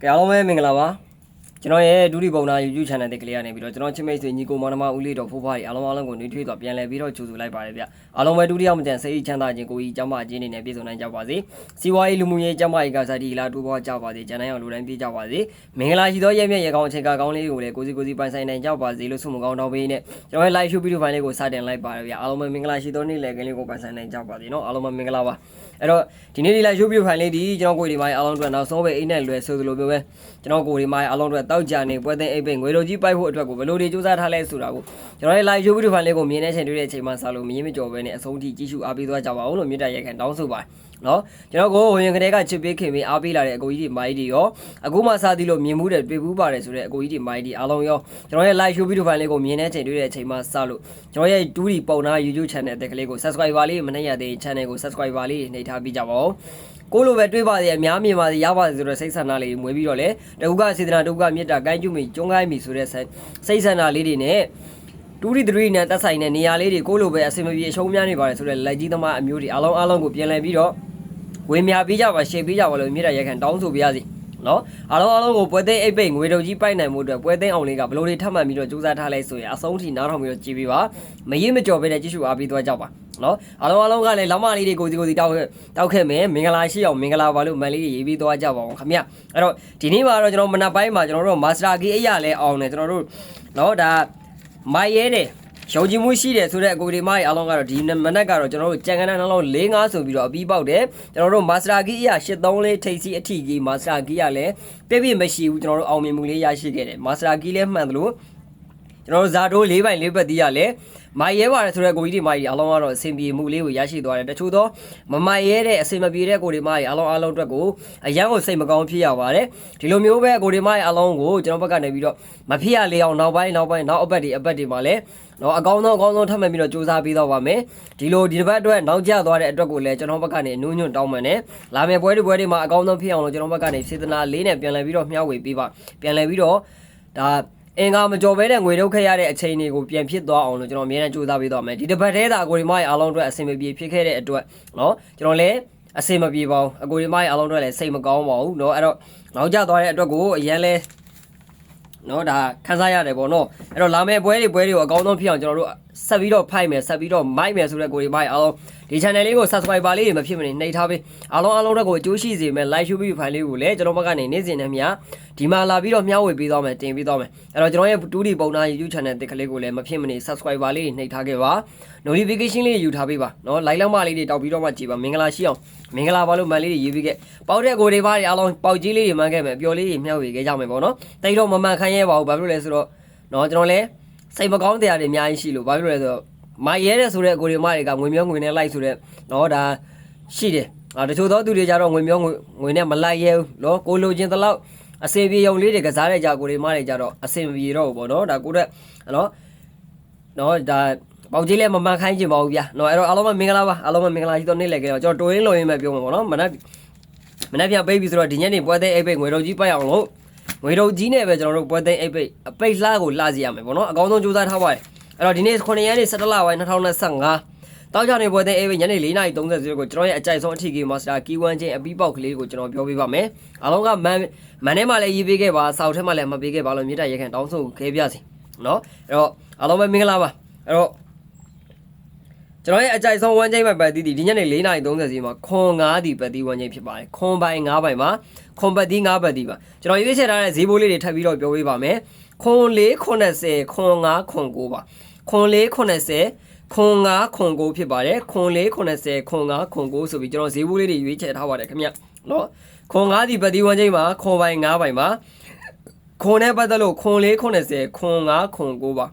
ကဲအားလုံးပဲမင်္ဂလာပါ ကျွန်တော်ရဲ့ဒုတိယပုံနာ YouTube channel တဲ့ကလေးကနေပြီးတော့ကျွန်တော်ချစ်မိတ်ဆွေညီကိုမောင်နှမဦးလေးတော်ဖိုးဖွားရီအားလုံးအားလုံးကိုနှွေးထွေးစွာပြန်လည်ပြီးတော့ကြိုဆိုလိုက်ပါတယ်ဗျအားလုံးပဲဒုတိယမကြံစိတ်ချမ်းသာခြင်းကိုကြီးကျမ်းမာခြင်းနေနဲ့ပြည့်စုံနိုင်ကြပါစေစီးပွားရေးလူမှုရေးကျမ်းမာရေးကစားတီလာတိုးပွားကြပါစေကျန်နိုင်အောင်လူတိုင်းပြည့်ကြပါစေမင်္ဂလာရှိသောရက်မြက်ရေကောင်းအချိန်ကာကောင်းလေးကိုလည်းကိုစီကိုစီပိုင်ဆိုင်နိုင်ကြပါစေလို့ဆုမကောင်းတောင်းပေးနဲ့ကျွန်တော်ရဲ့ live show video file လေးကိုစတင်လိုက်ပါတယ်ဗျအားလုံးပဲမင်္ဂလာရှိသောနေ့လည်ကလေးကိုပိုင်ဆိုင်နိုင်ကြပါစေနော်အားလုံးပဲမင်္ဂလာပါအဲ့တော့ဒီနေ့ဒီ live show video file လေးဒီကျွန်တော်ကိုယ်ဒီမှာအားလုံးအတွက်နောက်ဆုံးပဲအိတ်နဲ့လွယ်ဆိုသလိုမျိုးပဲကျွန်တော်ကိုယ်ဒီမှာအားလုံးအတွက်တောက်ကြနေပွဲသိမ်းအိတ်ပိတ်ငွေလိုကြီးပိုက်ဖို့အတွက်ကိုဘယ်လိုတွေစူးစမ်းထားလဲဆိုတာကိုကျွန်တော်ရဲ့ live show video file လေးကိုမြင်တဲ့အချိန်တွေ့တဲ့အချိန်မှစလို့မရင်းမကြော်ပဲနဲ့အဆုံးထိကြည့်ရှုအားပေးသွားကြပါအောင်လို့မြတ်တရက်ခံတောင်းဆိုပါတယ် နော်ကျွန်တော်ကိုဝင်ကလေးကချစ်ပေးခင်ပြီးအားပေးလာတဲ့အကိုကြီးဒီမိုင်းဒီရောအခုမှစသည်လို့မြင်မှုတယ်တွေ့ဘူးပါတယ်ဆိုတဲ့အကိုကြီးဒီမိုင်းဒီအားလုံးရောကျွန်တော်ရဲ့ live show video file လေးကိုမြင်တဲ့အချိန်တွေ့တဲ့အချိန်မှစလို့ကျွန်တော်ရဲ့2ဒီပုံနာ YouTube channel အသက်ကလေးကို subscriber လေးမနှိမ့်ရသေး channel ကို subscriber လေးနှိပ်ထားပြီးကြပါဦးကိုလိုပဲတွေးပါစေအများမြင်ပါစေရပါစေဆိုတော့စိတ်ဆန္ဒလေးမွေးပြီးတော့လေတခုကစေတနာတခုကမေတ္တာကိုင်းကျူးမိကျုံးကိုင်းမိဆိုတဲ့စိတ်ဆန္ဒလေးတွေနဲ့တူရီ3နဲ့တက်ဆိုင်တဲ့နေရာလေးတွေကိုလိုပဲအစင်မပြေအရှုံးများနေပါတယ်ဆိုတော့လက်ကြီးသမားအမျိုးတွေအားလုံးအားလုံးကိုပြန်လည်ပြီးတော့ ဝေမြပေးကြပါရှေ့ပေးကြပါလို့မြေတားရက်ခံတောင်းဆိုပေးရစီနော်အားလုံးအားလုံးကိုပွဲသိမ်းအိတ်ပိတ်ငွေတုံကြီးပိုက်နိုင်မှုအတွက်ပွဲသိမ်းအောင်လေးကဘလို့တွေထပ်မှန်ပြီးတော့စူးစမ်းထားလဲဆိုရင်အဆုံးထိနားထောင်ပြီးတော့ကြည်ပေးပါမရင်မကြော်ပဲနဲ့ကြည့်ရှုအားပေးသွားကြပါနော်အားလုံးအားလုံးကလည်းလောမလေးတွေကိုစီကိုစီတောက်ခဲ့တောက်ခဲ့မယ်မင်္ဂလာရှိအောင်မင်္ဂလာပါလို့မန်လေးတွေရေးပြီးသွားကြပါအောင်ခင်ဗျအဲ့တော့ဒီနေ့မှာတော့ကျွန်တော်မနက်ပိုင်းမှာကျွန်တော်တို့မာစတာကီအရာလဲအောင်တယ်ကျွန်တော်တို့နော်ဒါမိုက်ရဲတယ် ရုံကြည်မှုရှိတယ်ဆိုတဲ့အကိုဒီမကြီးအားလုံးကတော့ဒီမနက်ကတော့ကျွန်တော်တို့ကြံကန်းနှလုံး၄၅ဆိုပြီးတော့အပြီးပေါက်တယ်ကျွန်တော်တို့မာစတာဂီအရာ834ထိပ်စီအထီကြီးမာစတာဂီကလည်းပြည့်ပြည့်မရှိဘူးကျွန်တော်တို့အောင်မြင်မှုလေးရရှိခဲ့တယ်မာစတာဂီလည်းမှန်တယ်လို့ ကျွန်တော်တို့ဇာတိုး၄ပိုင်၄ပတ်တီးရလည်းမိုက်ရဲပါတယ်ဆိုတဲ့ကိုကြီးဒီမကြီးအားလုံးကတော့အဆင်ပြေမှုလေးကိုရရှိသွားတယ်တချို့သောမမိုက်ရဲတဲ့အဆင်မပြေတဲ့ကိုဒီမကြီးအားလုံးအားလုံးအတွက်ကိုအရန်ကိုစိတ်မကောင်းဖြစ်ရပါတယ်ဒီလိုမျိုးပဲကိုဒီမကြီးအားလုံးကိုကျွန်တော်ဘက်ကနေပြီးတော့မဖြစ်ရလေအောင်နောက်ပိုင်းနောက်ပိုင်းနောက်အပတ်တွေအပတ်တွေမှာလည်းတော့အကောင်းဆုံးအကောင်းဆုံးထပ်မှတ်ပြီးတော့စူးစမ်းပေးတော့ပါမယ်ဒီလိုဒီတစ်ပတ်အတွက်နောက်ကျသွားတဲ့အတွက်ကိုလည်းကျွန်တော်ဘက်ကနေအနူးညွန့်တောင်းပန်တယ်လာမယ့်ပွဲတွေပွဲတွေမှာအကောင်းဆုံးဖြစ်အောင်လို့ကျွန်တော်ဘက်ကနေစေတနာလေးနဲ့ပြန်လည်ပြီးတော့မျှဝေပေးပါပြန်လည်ပြီးတော့ဒါ အင်္ဂါမကြော်ဘဲတဲ့ငွေထုတ်ခဲ့ရတဲ့အချိန်တွေကိုပြန်ဖြစ်သွားအောင်လို့ကျွန်တော်အမြဲတမ်းကြိုးစားပေးသွားမယ်ဒီတစ်ပတ်တည်းသာအကိုဒီမရဲ့အားလုံးအတွက်အဆင်မပြေဖြစ်ခဲ့တဲ့အတွက်เนาะကျွန်တော်လည်းအဆင်မပြေပါဘူးအကိုဒီမရဲ့အားလုံးအတွက်လည်းစိတ်မကောင်းပါဘူးเนาะအဲ့တော့နောက်ကျသွားတဲ့အတွက်ကိုအရင်လဲနော်ဒါခန်းစားရတယ်ပေါ့နော်အဲ့တော့လာမယ့်ပွဲတွေပွဲတွေကိုအကောင်းဆုံးဖြစ်အောင်ကျွန်တော်တို့ ဆက်ပြီးတော့ဖိုက်မယ်ဆက်ပြီးတော့မိုက်မယ်ဆိုတဲ့ကိုတွေမိုက်အောင်ဒီ channel လေးကို subscriber လေးတွေမဖြစ်မနေနှိပ်ထားပေးအားလုံးအားလုံးတော့ကိုအကျိုးရှိစေမယ် like ရှုပြီး file လေးကိုလည်းကျွန်တော်ဘက်ကနေနေ့စဉ်နဲ့မြဒီမှာလာပြီးတော့မျှဝေပေးသွားမယ်တင်ပေးသွားမယ်အဲ့တော့ကျွန်တော်ရဲ့ 2D ပုံနာ YouTube channel တစ်ခလေးကိုလည်းမဖြစ်မနေ subscriber လေးတွေနှိပ်ထားခဲ့ပါ notification လေးတွေယူထားပေးပါနော် like လောက်မလေးတွေတောက်ပြီးတော့မှကြည်ပါမင်္ဂလာရှိအောင်မင်္ဂလာပါလို့မန်လေးတွေရေးပေးခဲ့ပေါက်တဲ့ကိုတွေပါတွေအားလုံးပေါက်ကြီးလေးတွေမှန်းခဲ့မယ်ပျော်လေးတွေမျှဝေခဲ့ကြမယ်ပေါ့နော်တိတ်တော့မမှန်ခံရဲပါဘူးဘာဖြစ်လို့လဲဆိုတော့နော်ကျွန်တော်လည်း စိတ်မကောင်းတရားတွေအများကြီးရှိလို့ဘာဖြစ်လို့လဲဆိုတော့မရဲတဲ့ဆိုတဲ့ကိုရီမတွေကငွေမျောငွေနဲ့လိုက်ဆိုတဲ့နော်ဒါရှိတယ်အာတချို့သောသူတွေကြတော့ငွေမျောငွေငွေနဲ့မလိုက်ရဲဘူးနော်ကိုလိုချင်တလောက်အစင်ပြေုံလေးတွေကစားတဲ့ကြကိုရီမတွေကြတော့အစင်ပြေတော့ဘူးပေါ့နော်ဒါကိုတဲ့နော်နော်ဒါပေါက်ကြီးလည်းမမှန်ခိုင်းချင်ပါဘူးဗျာနော်အဲ့တော့အားလုံးပဲမင်္ဂလာပါအားလုံးပဲမင်္ဂလာရှိသောနေ့လည်းကြတော့ကျွန်တော်တိုးရင်းလိုရင်းပဲပြောမှာပေါ့နော်မနက်မနက်ပြန်ပိတ်ပြီဆိုတော့ဒီညနေပွဲသိအိပ်ပိတ်ငွေတော်ကြီးပိုက်အောင်လို့ ငွေတော်ကြီးနဲ့ပဲကျွန်တော်တို့ပွဲသိအိပ်ပိတ်အပိတ်လှကိုလှစီရမယ်ပေါ့နော်အကောင်းဆုံးကြိုးစားထားပါတယ်အဲ့တော့ဒီနေ့9ရက်နေ့17လပိုင်း2025တောက်ကြနေပွဲသိအိပ်ပိတ်ညနေ4:30ကိုကျွန်တော်ရဲ့အကြိုက်ဆုံးအထီကေမာစတာကီဝမ်ချင်းအပီးပေါက်ကလေးကိုကျွန်တော်ပြောပေးပါမယ်အားလုံးကမန်မန်ထဲမှာလည်းရေးပေးခဲ့ပါစောက်ထဲမှာလည်းမပေးခဲ့ပါလို့မြေတားရက်ခံတောင်းဆိုခဲ့ပြစီနော်အဲ့တော့အားလုံးပဲမင်္ဂလာပါအဲ့တော့ ကျွန်တော်ရဲ့အကြိုက်ဆုံးဝမ်းချိန်ပိုက်ပတ်တီးဒီညနေ4:30စီမှာခွန်9ဒီပတ်တီးဝမ်းချိန်ဖြစ်ပါတယ်ခွန်ပိုင်း9ပိုင်းမှာခွန်ပတ်တီး9ပတ်တီးပါကျွန်တော်ရွေးချယ်ထားတဲ့ဈေးဘိုးလေးတွေထပ်ပြီးတော့ပြောပေးပါမယ်ခွန်4 80ခွန်9ခွန်9ပါခွန်4 80ခွန်9ခွန်9ဖြစ်ပါတယ်ခွန်4 80ခွန်9ခွန်9ဆိုပြီးကျွန်တော်ဈေးဘိုးလေးတွေရွေးချယ်ထားပါတယ်ခင်ဗျနော်ခွန်9ဒီပတ်တီးဝမ်းချိန်မှာခွန်ပိုင်း9ပိုင်းမှာခွန်နဲ့ပတ်သက်လို့ခွန်4 80ခွန်9ခွန်9ပါ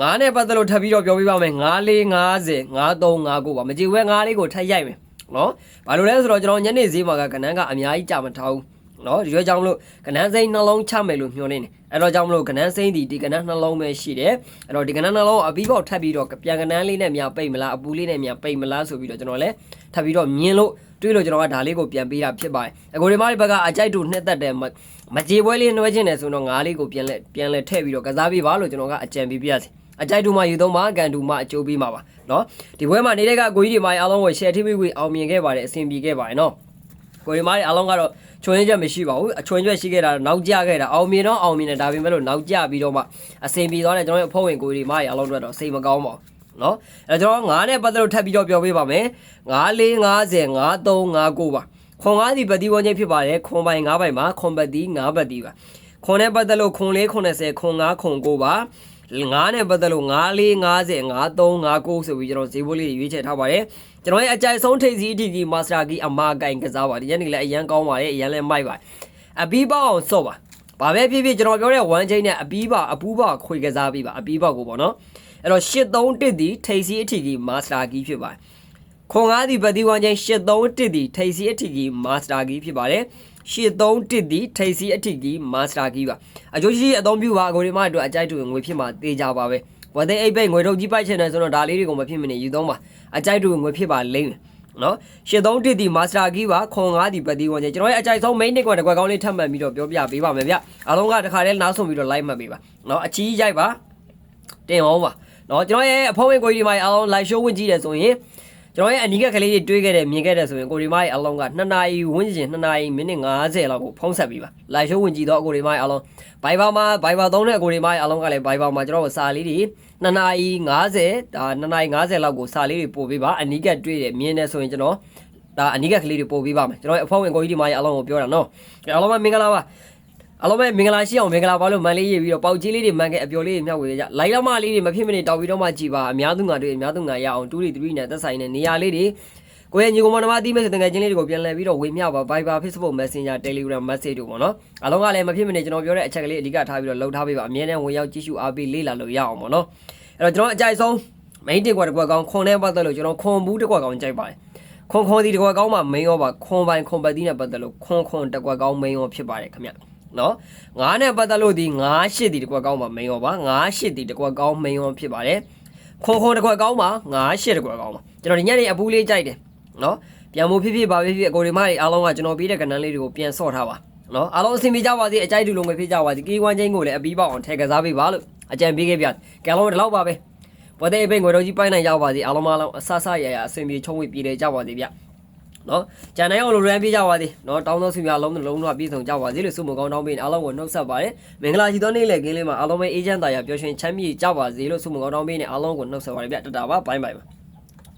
ငါးနဲ့ပတ်သက်လို့ထပ်ပြီးတော့ပြောပြပါမယ်9 4 50 5359ပါမကြည့်ဝဲ9လေးကိုထပ်ရိုက်မယ်နော်ဘာလို့လဲဆိုတော့ကျွန်တော်ညနေဈေးမှာကကနန်းကအများကြီးကြာမထားဘူးနော်ဒီရွက်ကြောင့်မလို့ကနန်းစိမ့်နှလုံးချမယ်လို့ညွှန်နေတယ်အဲ့တော့ကြောင့်မလို့ကနန်းစိမ့်ဒီဒီကနန်းနှလုံးပဲရှိတယ်အဲ့တော့ဒီကနန်းနှလုံးအပြီးပေါက်ထပ်ပြီးတော့ပြန်ကနန်းလေးနဲ့များပိတ်မလားအပူလေးနဲ့များပိတ်မလားဆိုပြီးတော့ကျွန်တော်လည်းထပ်ပြီးတော့မြင်လို့တွေးလို့ကျွန်တော်ကဒါလေးကိုပြန်ပေးတာဖြစ်ပါတယ်အကိုဒီမလေးဘက်ကအကြိုက်တူနှစ်သက်တယ်မကြေပွဲလေးနှွှဲခြင်းတယ်ဆိုတော့ငါးလေးကိုပြန်လဲပြန်လဲထည့်ပြီးတော့ကစားပေးပါလို့ကျွန်တော်ကအကြံပေးပြရစီ အကြိုက်တူမှယူသုံးပါကန်တူမှအကျိုးပေးမှာပါနော်ဒီဘွဲမှာနေတဲ့ကကိုကြီးတွေမှာအားလုံးကို share ထိပ်ပြီးဝေအောင်မြင်ခဲ့ပါတယ်အဆင်ပြေခဲ့ပါတယ်နော်ကိုရီမားတွေအားလုံးကတော့ချွန်ရင်းချက်မရှိပါဘူးအချွန်ရက်ရှိခဲ့တာတော့နောက်ကျခဲ့တာအောင်မြင်တော့အောင်မြင်တယ်ဒါပေမဲ့လို့နောက်ကျပြီးတော့မှအဆင်ပြေသွားတယ်ကျွန်တော်ရဲ့အဖွဲ့ဝင်ကိုရီမားတွေအားလုံးတို့တော့စိတ်မကောင်းပါဘူးနော်အဲကျွန်တော်ငါးနဲ့ပတ်သက်လို့ထပ်ပြီးတော့ပြောပေးပါမယ်9450 5359ပါခွန်ငါးစီပတိဝန်ချင်းဖြစ်ပါတယ်ခွန်ပိုင်9ပိုင်ပါခွန်ပတိ9ပတိပါခွန်နဲ့ပတ်သက်လို့ခွန်4 90ခွန်5ခွန်9ပါ 9နဲ့ပတ်သက်လို့9 4 50 53 59ဆိုပြီးကျွန်တော်ဈေးဘိုးလေးရွေးချယ်ထားပါတယ်ကျွန်တော်ရဲ့အကြိုက်ဆုံးထိပ်စီးအထီကြီးမာစတာကီအမာကင်ကစားပါဒီရက်နေ့လည်းအရန်ကောင်းပါတယ်အရန်လည်းမိုက်ပါတယ်အပီးပေါအောင်စော့ပါဘာပဲဖြစ်ဖြစ်ကျွန်တော်ပြောတဲ့1 chain နဲ့အပီးပါအပူးပါခွေကစားပြီးပါအပီးပေါကိုပေါ့နော်အဲ့တော့831ဒီထိပ်စီးအထီကြီးမာစတာကီဖြစ်ပါတယ် ခွန်ကားဒီပတိဝမ်ချင်း831ဒီထိပ်စီးအထီကြီးမာစတာကီဖြစ်ပါတယ်831ဒီထိပ်စီးအထီကြီးမာစတာကီပါအကျိုးရှိအသုံးပြုပါအကိုဒီမအတွက်အကြိုက်တူငွေဖြစ်မှာတေးကြပါပဲဝတ်သိအိတ်ပိတ်ငွေထုတ်ကြီးပိုက်ချင်တယ်ဆိုတော့ဒါလေးတွေကိုမဖြစ်မနေယူသုံးပါအကြိုက်တူငွေဖြစ်ပါလိမ့်မယ်နော်831ဒီမာစတာကီပါခွန်5ဒီပတိဝမ်ချင်းကျွန်တော်ရဲ့အကြိုက်ဆုံး main တစ်ကွက်တစ်ကွက်ကောင်းလေးထပ်မှတ်ပြီးတော့ပြောပြပေးပါမယ်ဗျအားလုံးကတစ်ခါတည်းနားဆုံပြီးတော့ live မှတ်ပေးပါနော်အချီးရိုက်ပါတင်အောင်ပါနော်ကျွန်တော်ရဲ့အဖေဝင်ကိုကြီးဒီမှာအားလုံး live show ဝင်ကြည့်တယ်ဆိုရင် ကျွန်တော်ရဲ့အနီးကကလေးတွေတွေးခဲ့တယ်မြင်ခဲ့တယ်ဆိုရင်ကိုဒီမိုင်းအလုံးက2နာရီဝန်းကျင်2နာရီမိနစ်50လောက်ကိုဖုံးဆက်ပြီးပါ live show ဝင်ကြည့်တော့ကိုဒီမိုင်းအလုံး Viber မှာ Viber သုံးတဲ့ကိုဒီမိုင်းအလုံးကလည်း Viber မှာကျွန်တော်စာလေးတွေ2နာရီ50ဒါ2နာရီ50လောက်ကိုစာလေးတွေပို့ပေးပါအနီးကတွေးတယ်မြင်တယ်ဆိုရင်ကျွန်တော်ဒါအနီးကကလေးတွေပို့ပေးပါမယ်ကျွန်တော်ရဲ့အဖေဝင်ကိုကြီးဒီမိုင်းအလုံးကိုပြောတာနော်အားလုံးပဲမင်္ဂလာပါ အားလုံးပဲမင်္ဂလာရှိအောင်မင်္ဂလာပါလို့မန်လေးရေးပြီးတော့ပေါက်ကြီးလေးတွေမှန်ခဲ့အပျော်လေးတွေမြောက်ဝေကြလိုက်တော့မလေးတွေမဖြစ်မနေတောက်ပြီးတော့မှကြည်ပါအများသူငါတွေအများသူငါရအောင်2 3 3နဲ့သက်ဆိုင်တဲ့နေရာလေးတွေကိုယ့်ရဲ့ညီကောင်မတော်မအတိမဲ့စတဲ့ငယ်ချင်းလေးတွေကိုပြန်လည်ပြီးတော့ဝေမျှပါ Viber Facebook Messenger Telegram Message တို့ပေါ့နော်အားလုံးကလည်းမဖြစ်မနေကျွန်တော်ပြောတဲ့အချက်ကလေးအဓိကထားပြီးတော့လှုပ်ထားပေးပါအမြဲတမ်းဝင်ရောက်ကြည့်ရှုအားပေးလေ့လာလို့ရအောင်ပေါ့နော်အဲ့တော့ကျွန်တော်အကြိုက်ဆုံး main တစ်ကွက်တစ်ကွက်ကောင်းခွန်နဲ့ပတ်သက်လို့ကျွန်တော်ခွန်ဘူးတစ်ကွက်ကောင်းကြိုက်ပါတယ်ခွန်ခွန်ဒီတစ်ကွက်ကောင်းမှာ main ရောပါခွန်ပိုင်ခွန်ပတ်တီးနဲ့ပတ်သက်လို့ခွန်ခွန်တစ်ကွက်ကောင်း main ရောဖြစ်ပါတယ်ခင်ဗျ နော်ငါးနဲ့ပတ်သက်လို့ဒီ9ရှစ်ဒီတစ်ကွက်ကောင်းမှာ main ရောပါ9ရှစ်ဒီတစ်ကွက်ကောင်း main ရောဖြစ်ပါတယ်ခွန်ခွန်တစ်ကွက်ကောင်းမှာ9ရှစ်တစ်ကွက်ကောင်းမှာကျွန်တော်ဒီညနေအပူလေးကြိုက်တယ်နော်ပြန်မို့ဖြစ်ဖြစ်ပါဖြစ်ဖြစ်အကိုဒီမတွေအားလုံးကကျွန်တော်ပေးတဲ့ကဏ္ဍလေးတွေကိုပြန်ဆော့ထားပါနော်အားလုံးအဆင်ပြေကြပါစေအကြိုက်တူလုံးပဲဖြစ်ကြပါစေကီဝမ်ချင်းကိုလည်းအပီးပေါအောင်ထည့်ကစားပေးပါလို့အကြံပေးခဲ့ပြကဲလုံးဒီလောက်ပါပဲပေါ်တဲ့အပိတ်ငွေတော်ကြီးပိုင်းနိုင်ကြပါစေအားလုံးအားလုံးအဆဆရရအဆင်ပြေချုံးဝေပြေတယ်ကြပါစေဗျ နော်ကြံနိုင်အောင်လိုရန်ပြေးကြပါစေနော်တောင်းသောဆုများလုံးလုံးတော့ပြည့်စုံကြပါစေလို့ဆုမကောင်းတောင်းပေးအားလုံးကိုနှုတ်ဆက်ပါတယ်မင်္ဂလာရှိသောနေ့လည်ခင်းလေးမှာအားလုံးပဲအေးချမ်းသာရပျော်ရွှင်ချမ်းမြေ့ကြပါစေလို့ဆုမကောင်းတောင်းပေးနေအားလုံးကိုနှုတ်ဆက်ပါတယ်ဗျတတာပါဘိုင်းဘိုင်ပါ